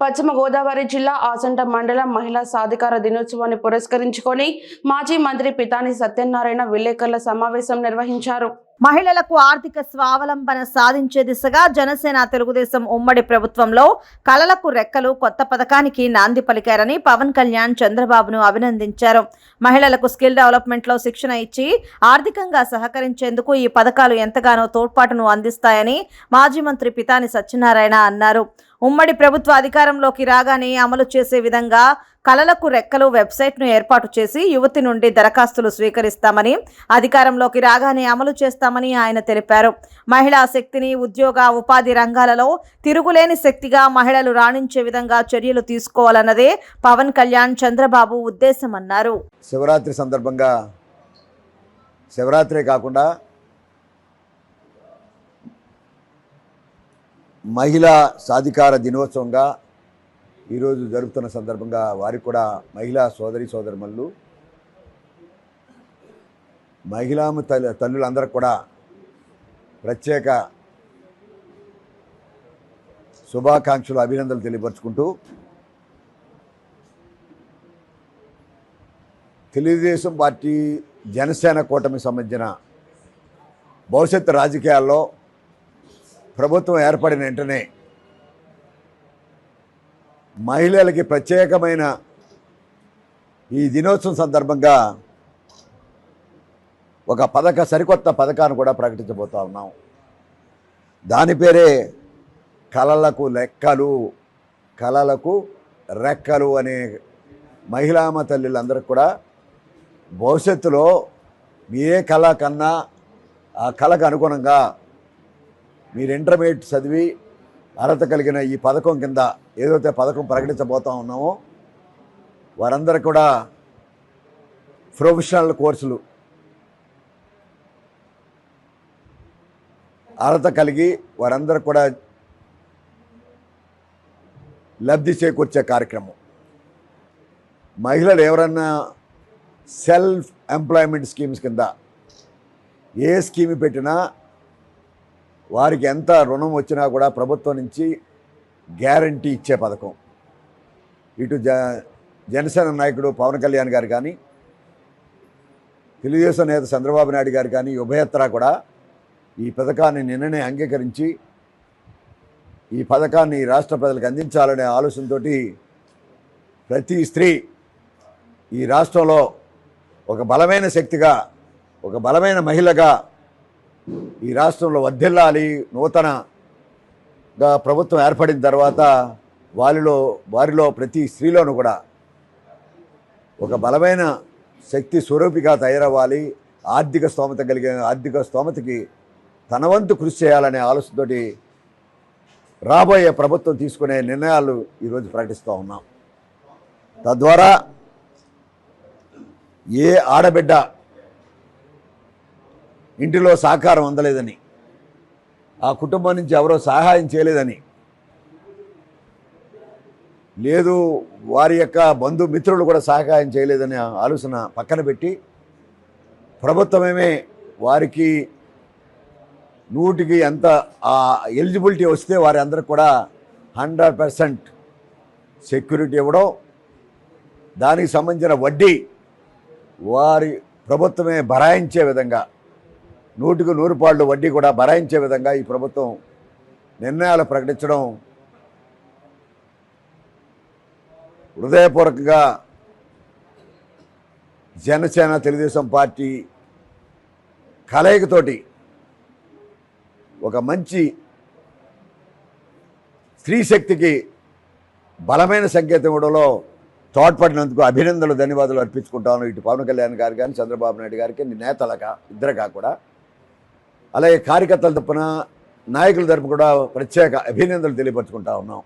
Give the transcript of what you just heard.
పశ్చిమ గోదావరి జిల్లా ఆసంట మండలం మహిళా సాధికార దినోత్సవాన్ని పురస్కరించుకొని మాజీ మంత్రి పితాని సత్యనారాయణ విలేకరుల సమావేశం నిర్వహించారు. మహిళలకు ఆర్థిక స్వావలంబన సాధించే దిశగా జనసేన తెలుగుదేశం ఉమ్మడి ప్రభుత్వంలో కళలకు రెక్కలు కొత్త పథకానికి నాంది పలికారని పవన్ కళ్యాణ్ చంద్రబాబును అభినందించారు. మహిళలకు స్కిల్ డెవలప్మెంట్లో శిక్షణ ఇచ్చి ఆర్థికంగా సహకరించేందుకు ఈ పథకాలు ఎంతగానో తోడ్పాటును అందిస్తాయని మాజీ మంత్రి పితాని సత్యనారాయణ అన్నారు. ఉమ్మడి ప్రభుత్వ అధికారంలోకి రాగానే అమలు చేసే విధంగా కళలకు రెక్కలు వెబ్సైట్ను ఏర్పాటు చేసి యువతి నుండి దరఖాస్తులు స్వీకరిస్తామని అధికారంలోకి రాగానే అమలు చేస్తామని ఆయన తెలిపారు. మహిళా శక్తిని ఉద్యోగ ఉపాధి రంగాలలో తిరుగులేని శక్తిగా మహిళలు రాణించే విధంగా చర్యలు తీసుకోవాలన్నదే పవన్ కళ్యాణ్ చంద్రబాబు ఉద్దేశమన్నారు. శివరాత్రి సందర్భంగా శివరాత్రి కాకుండా మహిళా సాధికార దినోత్సవంగా ఈరోజు జరుపుతున్న సందర్భంగా వారికి కూడా మహిళా సోదరి సోదరుమల్లు మహిళా తల్లి తల్లులందరికీ కూడా ప్రత్యేక శుభాకాంక్షలు అభినందనలు తెలియపరుచుకుంటూ తెలుగుదేశం పార్టీ జనసేన కూటమికి సంబంధించిన భవిష్యత్తు రాజకీయాల్లో ప్రభుత్వం ఏర్పడిన వెంటనే మహిళలకి ప్రత్యేకమైన ఈ దినోత్సవం సందర్భంగా ఒక పథక సరికొత్త పథకాన్ని కూడా ప్రకటించబోతా ఉన్నాం. దాని పేరే కళలకు లెక్కలు కళలకు రెక్కలు అనే మహిళామ తల్లులందరికీ కూడా భవిష్యత్తులో మీ ఏ కళ కన్నా ఆ కళకు అనుగుణంగా మీరు ఇంటర్మీడియట్ చదివి అర్హత కలిగిన ఈ పథకం కింద ఏదైతే పథకం ప్రకటించబోతా ఉన్నామో వారందరూ కూడా ప్రొఫెషనల్ కోర్సులు అర్హత కలిగి వారందరూ కూడా లబ్ధి చేకూర్చే కార్యక్రమం. మహిళలు ఎవరన్నా సెల్ఫ్ ఎంప్లాయ్మెంట్ స్కీమ్స్ కింద ఏ స్కీమ్ పెట్టినా వారికి ఎంత రుణం వచ్చినా కూడా ప్రభుత్వం నుంచి గ్యారంటీ ఇచ్చే పథకం. ఇటు జ జనసేన నాయకుడు పవన్ కళ్యాణ్ గారు కానీ తెలుగుదేశం నేత చంద్రబాబు నాయుడు గారు కానీ ఉభయత్రా కూడా ఈ పథకాన్ని నిన్ననే అంగీకరించి ఈ పథకాన్ని రాష్ట్ర ప్రజలకు అందించాలనే ఆలోచనతో ప్రతి స్త్రీ ఈ రాష్ట్రంలో ఒక బలమైన శక్తిగా ఒక బలమైన మహిళగా ఈ రాష్ట్రంలో వర్ధిల్లాలి నూతనగా ప్రభుత్వం ఏర్పడిన తర్వాత వారిలో వారిలో ప్రతి స్త్రీలోనూ కూడా ఒక బలమైన శక్తి స్వరూపిగా తయారవ్వాలి. ఆర్థిక స్తోమత కలిగిన ఆర్థిక స్తోమతకి తన వంతు కృషి చేయాలనే ఆలోచనతోటి రాబోయే ప్రభుత్వం తీసుకునే నిర్ణయాలు ఈరోజు ప్రకటిస్తూ ఉన్నాం. తద్వారా ఏ ఆడబిడ్డ ఇంటిలో సహకారం అందలేదని ఆ కుటుంబం నుంచి ఎవరో సహాయం చేయలేదని. లేదు వారి యొక్క బంధుమిత్రులు కూడా సహకారం చేయలేదని ఆలోచన పక్కన పెట్టి ప్రభుత్వమేమే వారికి నూటికి ఎంత ఆ ఎలిజిబిలిటీ వస్తే వారి అందరికి కూడా హండ్రెడ్ పర్సెంట్ సెక్యూరిటీ ఇవ్వడం దానికి సంబంధించిన వడ్డీ వారి ప్రభుత్వమే భరాయించే విధంగా నూటికి నూరు పాళ్ళు వడ్డీ కూడా భరాయించే విధంగా ఈ ప్రభుత్వం నిర్ణయాలు ప్రకటించడం హృదయపూర్వకంగా జనసేన తెలుగుదేశం పార్టీ కలయికతోటి ఒక మంచి స్త్రీ శక్తికి బలమైన సంకేతం ఇవ్వడంలో తోడ్పడినందుకు అభినందనలు ధన్యవాదాలు అర్పించుకుంటాను. ఇటు పవన్ కళ్యాణ్ గారు కానీ చంద్రబాబు నాయుడు గారికి నేతలగా ఇద్దరుగా కూడా అలాగే కార్యకర్తల తరపున నాయకుల తరపు కూడా ప్రత్యేక అభినందనలు తెలియపరచుకుంటా ఉన్నాం.